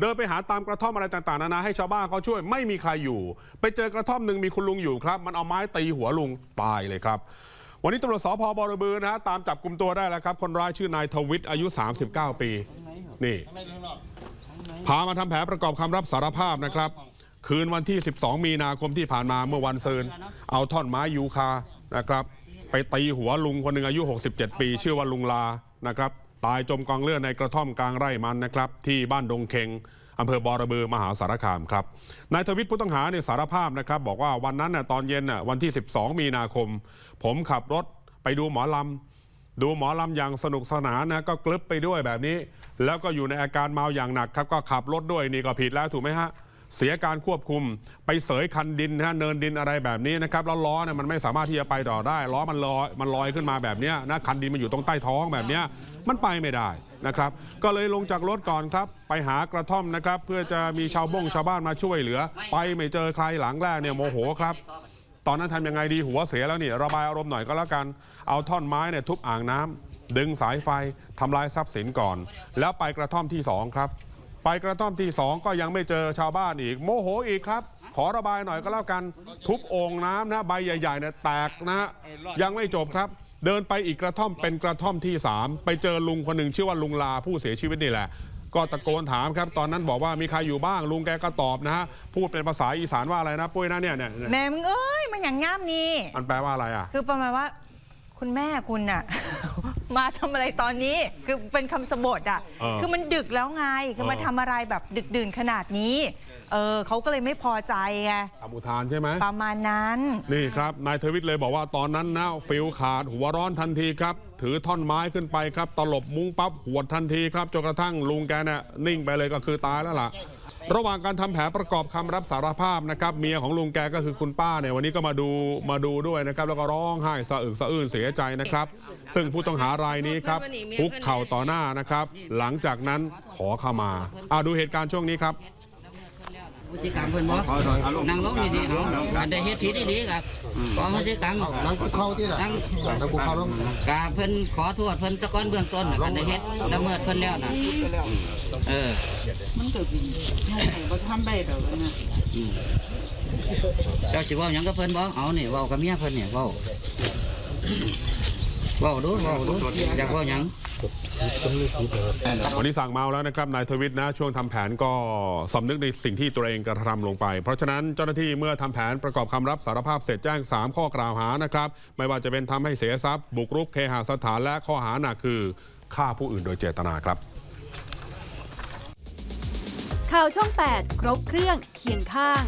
เดินไปหาตามกระท่อมอะไรต่างๆนานาให้ชาวบ้านเขาช่วยไม่มีใครอยู่ ไปเจอกระท่อมหนึ่งมีคุณลุงอยู่ครับ มันเอาไม้ตีหัวลุงตายเลยครับ วันนี้ตำรวจสพบรบือนะฮะตามจับกลุ่มตัวได้แล้วครับ คนร้ายชื่อนายทวิทย์อายุ 39 ปี นี่ พามาทำแผนประกอบคำรับสารภาพนะครับ คืนวันที่ 12 มีนาคมที่ผ่านมาเมื่อวันเซืนเอาท่อนไม้ยูคานะครับ ไปตีหัวลุงคนหนึ่งอายุ 67 ปี ชื่อว่าลุงลานะครับ ตายจมกองเลือดในกระท่อมกลางไร่มันนะครับ ที่บ้านดงเคงอำเภอบอระเบือมหาสารคามครับนายทวิทย์ผู้ต้องหาเนี่ยสารภาพนะครับ บอกว่าวันนั้นน่ะตอนเย็นน่ะวันที่ 12 มีนาคม ผมขับรถไปดูหมอลำดูหมอลำอย่างสนุกสนานนะก็กลึบไปด้วยแบบนี้ แล้วก็อยู่ในอาการเมาอย่างหนักครับ ก็ขับรถด้วยนี่ก็ผิดแล้วถูกไหมฮะ เสียการควบคุม ไปเสยคันดินนะเนินดินอะไรแบบนี้นะครับแล้วล้อเนี่ยมันไม่สามารถที่จะไปต่อได้ ล้อมันลอยมันลอยขึ้นมาแบบนี้นะคันดินมันอยู่ตรงใต้ท้องแบบนี้มันไปไม่ได้นะครับ ก็เลยลงจากรถก่อนครับ ไปหากระท่อมนะครับ เพื่อจะมีชาวบ้งชาวบ้านมาช่วยเหลือ ไปไม่เจอใครหลังแรกเนี่ยโมโหครับตอนนั้นทำยังไงดีหัวเสียแล้วนี่ระบายอารมณ์หน่อยก็แล้วกัน เอาท่อนไม้เนี่ยทุบอ่างน้ำดึงสายไฟทำลายทรัพย์สินก่อน แล้วไปกระท่อมที่สองครับ ไปกระท่อมที่สองก็ยังไม่เจอชาวบ้านอีก โมโหอีกครับ ขอระบายหน่อยก็แล้วกัน ทุบโอ่งน้ำนะใบใหญ่ๆเนี่ยแตกนะฮะยังไม่จบครับ เดินไปอีกกระท่อมเป็นกระท่อมที่สามไปเจอลุงคนหนึ่งชื่อว่าลุงลาผู้เสียชีวิตนี่แหละก็ตะโกนถามครับ ตอนนั้นบอกว่ามีใครอยู่บ้างลุงแกก็ตอบนะฮะ พูดเป็นภาษาอีสานว่าอะไรนะ ปุ้ยนะเนี่ยเนี่ยเนี่ยแม่มึงเอ้ยมันอย่างง่ามนี่ มันแปลว่าอะไรอะ คือประมาณว่า คุณแม่คุณน่ะ มาทำอะไรตอนนี้คือเป็นคำสบทอะ เออคือมันดึกแล้วไง คือมาเออ ทำอะไรแบบดึกดื่นขนาดนี้ เออเขาก็เลยไม่พอใจไงคำอุทานใช่ไหม ประมาณนั้น นี่ครับ นายทวิตเลยบอกว่าตอนนั้นนะฟิลขาดหัวร้อนทันทีครับ ถือท่อนไม้ขึ้นไปครับ ตลบมุ้งปั๊บหวดทันทีครับจนกระทั่งลุงแกเนี่ยนิ่งไปเลยก็คือตายแล้วล่ะ ระหว่างการทำแผนประกอบคำรับสารภาพนะครับเมียของลุงแกก็คือคุณป้าเนี่ยวันนี้ก็มาดูมาดูด้วยนะครับแล้วก็ร้องไห้สะอึกสะอื้นเสียใจนะครับ ซึ่งผู้ต้องหารายนี้ครับคุกเข่าต่อหน้านะครับ หลังจากนั้นขอขมาอ่าดูเหตุการณ์ช่วงนี้ครับ พฤติกรรมเพิ่นบ่นั่งลงดีๆเอาอันใดเฮ็ดผิดดีๆก็ขอพฤติกรรมนั่งคุกเข่าที่ละนั่งนั่งคุกเข่าลงกาเพิ่นขอโทษเพิ่นซะก่อนเบื้องต้นน่ะอันใดเฮ็ดละเมิดเพิ่นแล้วน่ะเออมันก็ดีบ่ทำได้ดอกนะอืมเจ้าสิเว้าหยังกับเพิ่นบ่เอานี่เว้ากับเมียเพิ่นเนี่ยเว้าเว้าดูเว้าดูอยากเว้าหยัง วันนี้สั่งเมาแล้วนะครับนายทวิตนะช่วงทำแผนก็สำนึกในสิ่งที่ตัวเองกระทำลงไป เพราะฉะนั้นเจ้าหน้าที่เมื่อทำแผนประกอบคำรับสารภาพเสร็จแจ้ง 3 ข้อกล่าวหานะครับ ไม่ว่าจะเป็นทำให้เสียทรัพย์ บุกรุกเคหสถานและข้อหาหนักคือฆ่าผู้อื่นโดยเจตนาครับ ข่าวช่อง 8 ครบเครื่องเคียงข้าง